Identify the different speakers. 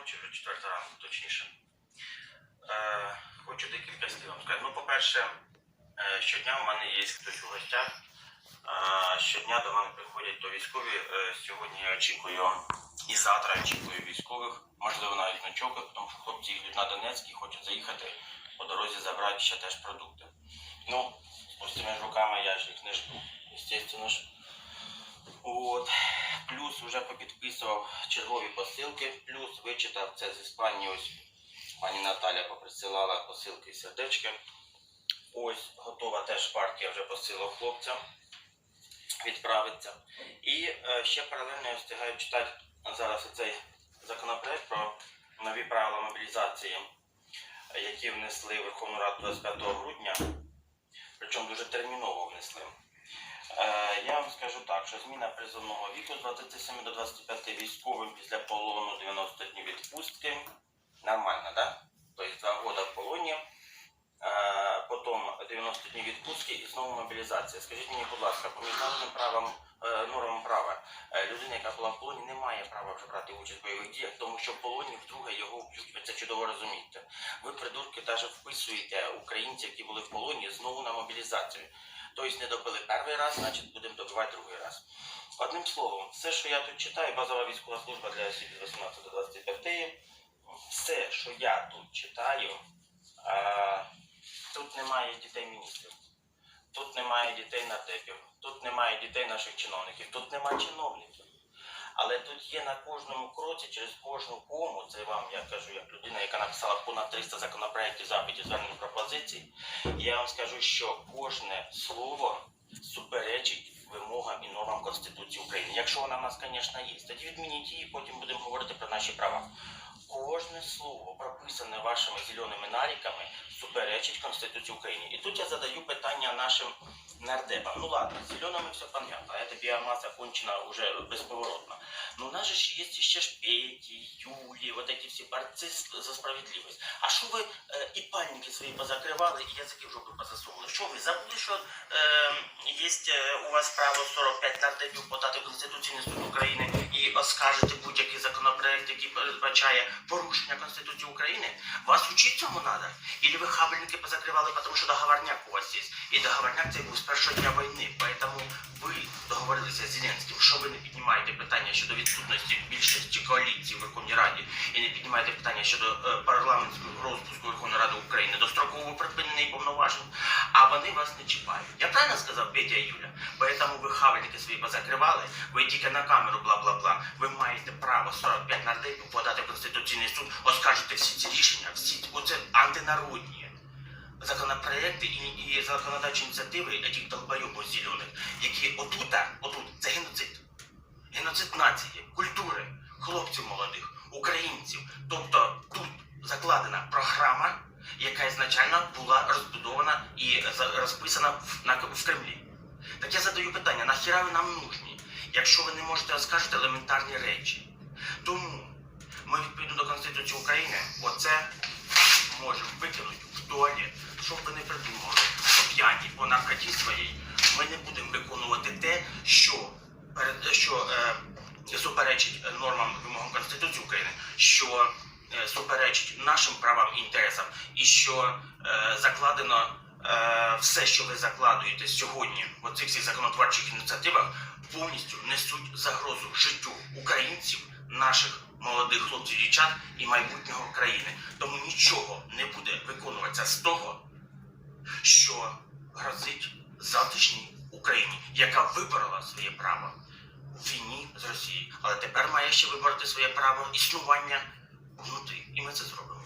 Speaker 1: ночі, вже четверта ранку, точніше. Е, хочу декілька слів вам сказати. Ну, по-перше, е, щодня в мене є хтось у гостях. Е, щодня до мене приходять то військові. Е, сьогодні я очікую і завтра очікую військових, можливо, навіть ночовки, тому що хлопці йдуть на Донецьк і хочуть заїхати по дорозі забрати ще теж продукти. Ну, пустими руками я ж їх не жду, звісно ж. От. Плюс вже попідписував чергові посилки, плюс вичитав це з Іспанії. Ось пані Наталя поприсилала посилки і сердечки. Ось готова теж партія вже посилок хлопцям. Відправиться. І е, ще паралельно я встигаю читати зараз цей законопроект про нові правила мобілізації, які внесли Верховну Раду 25 грудня, причому дуже терміново внесли. Е, Я вам скажу так, що зміна призовного віку з 27 до 25 військовим після полону 90 днів відпустки. Нормально, да? Тобто два роки в полоні, е, потім 90 днів відпустки і знову мобілізація. Скажіть мені, будь ласка, по міжнародним правам, е, нормам права, людина, яка була в полоні, не має права вже брати участь в бойових діях, тому що в полоні вдруге його вб'ють. Ви це чудово розумієте. Ви, придурки, навіть вписуєте українців, які були в полоні, знову на мобілізацію. Тобто не добили перший раз, значить будемо добивати другий раз. Одним словом, все, що я тут читаю, базова військова служба для осіб від 18 до 25, все, що я тут читаю, а, тут немає дітей міністрів, тут немає дітей нардепів, тут немає дітей наших чиновників, тут немає чиновників. Але тут є на кожному кроці, через кожну кому, це вам я кажу, як людина, яка написала понад 300 законопроєктів, запитів, звернень пропозицій. Я вам скажу, що кожне слово суперечить вимогам і нормам Конституції України. Якщо вона в нас, звісно, є, тоді відмініть її, потім будемо говорити про наші права. Кожне слово, прописане вашими зеленими наріками, суперечить Конституції України. І тут я задаю питання нашим нардепам. Ну ладно, зеленими все понятно, биомасса кончена уже бесповоротно. Но у нас же ж есть еще Шпеки, Юли, вот эти все борцы с- за справедливость. А що ви е, і пальники свої позакривали, і язики в жопу позасовували? Що ви забули, що е, є е, у вас право 45 нардепів подати в Конституційний суд України і оскаржити будь-який законопроект, який передбачає порушення Конституції України? Вас учить цьому надо? Или ви хабельники позакривали, тому що договорняк у вас є? І договорняк цей був з першого дня війни. Поэтому ви договорилися з Зеленським, що ви не піднімаєте питання щодо відсутності більшості коаліції в Верховній Раді і не піднімаєте питання щодо е, парламентського розпуску Верховної Ради України достроково припинений повноважень, а вони вас не чіпають. Я правильно сказав Петя і Юля? Поэтому ви хавальники свої позакривали, ви тільки на камеру бла-бла-бла. Ви маєте право 45 нардепів подати в Конституційний суд, оскаржити всі ці рішення, всі оце антинародні законопроекти і, і законодавчі ініціативи этих долбойобів зелених, які отута, отут, це геноцид. Геноцид нації, культури, хлопців молодих, українців. Тобто тут закладена програма, яка ізначально була розбудована і розписана в, на, в Кремлі. Так я задаю питання, нахіра ви нам нужні, якщо ви не можете оскаржити елементарні речі? Тому ми відповідно до Конституції України оце можемо викинути в туалет, щоб ви не придумали, що п'яні по наркоті своїй ми не будемо виконувати те, що, що е, суперечить е, нормам вимогам Конституції України, що е, суперечить нашим правам і інтересам, і що е, закладено е, все, що ви закладуєте сьогодні в оцих всіх законотворчих ініціативах, повністю несуть загрозу життю українців, наших молодих хлопців, дівчат і майбутнього країни. Тому нічого не буде виконуватися з того, що грозить завтрашній Україні, яка виборола своє право в війні з Росією, але тепер має ще вибороти своє право існування внутрі. І ми це зробимо.